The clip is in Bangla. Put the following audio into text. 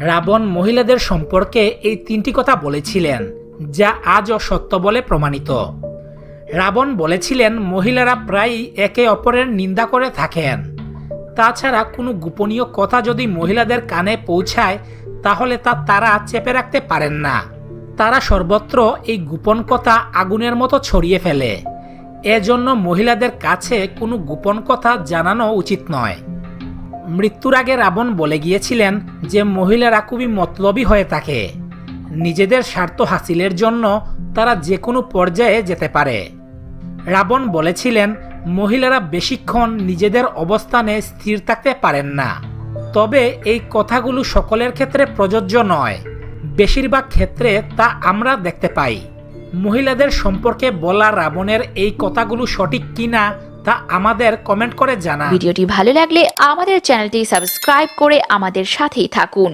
রাবণ মহিলাদের সম্পর্কে এই তিনটি কথা বলেছিলেন, যা আজও সত্য বলে প্রমাণিত। রাবণ বলেছিলেন, মহিলারা প্রায়ই একে অপরের নিন্দা করে থাকেন। তাছাড়া কোনো গোপনীয় কথা যদি মহিলাদের কানে পৌঁছায়, তাহলে তা তারা চেপে রাখতে পারেন না। তারা সর্বত্র এই গোপন কথা আগুনের মতো ছড়িয়ে ফেলে। এজন্য মহিলাদের কাছে কোনো গোপন কথা জানানো উচিত নয়। মৃত্যুর আগে রাবণ বলে গিয়েছিলেন যে মহিলারা খুবই মতলবী হয়ে থাকে। নিজেদের স্বার্থ হাসিলের জন্য তারা যে কোনো পর্যায়ে যেতে পারে। রাবণ বলেছিলেন, মহিলারা বেশিক্ষণ নিজেদের অবস্থানে স্থির থাকতে পারেন না। তবে এই কথাগুলো সকলের ক্ষেত্রে প্রযোজ্য নয়। বেশিরভাগ ক্ষেত্রে তা আমরা দেখতে পাই। মহিলাদের সম্পর্কে বলা রাবণের এই কথাগুলো সঠিক কিনা তা আমাদের কমেন্ট করে জানা ভিডিওটি ভালো লাগলে আমাদের চ্যানেলটি সাবস্ক্রাইব করে আমাদের সাথেই থাকুন।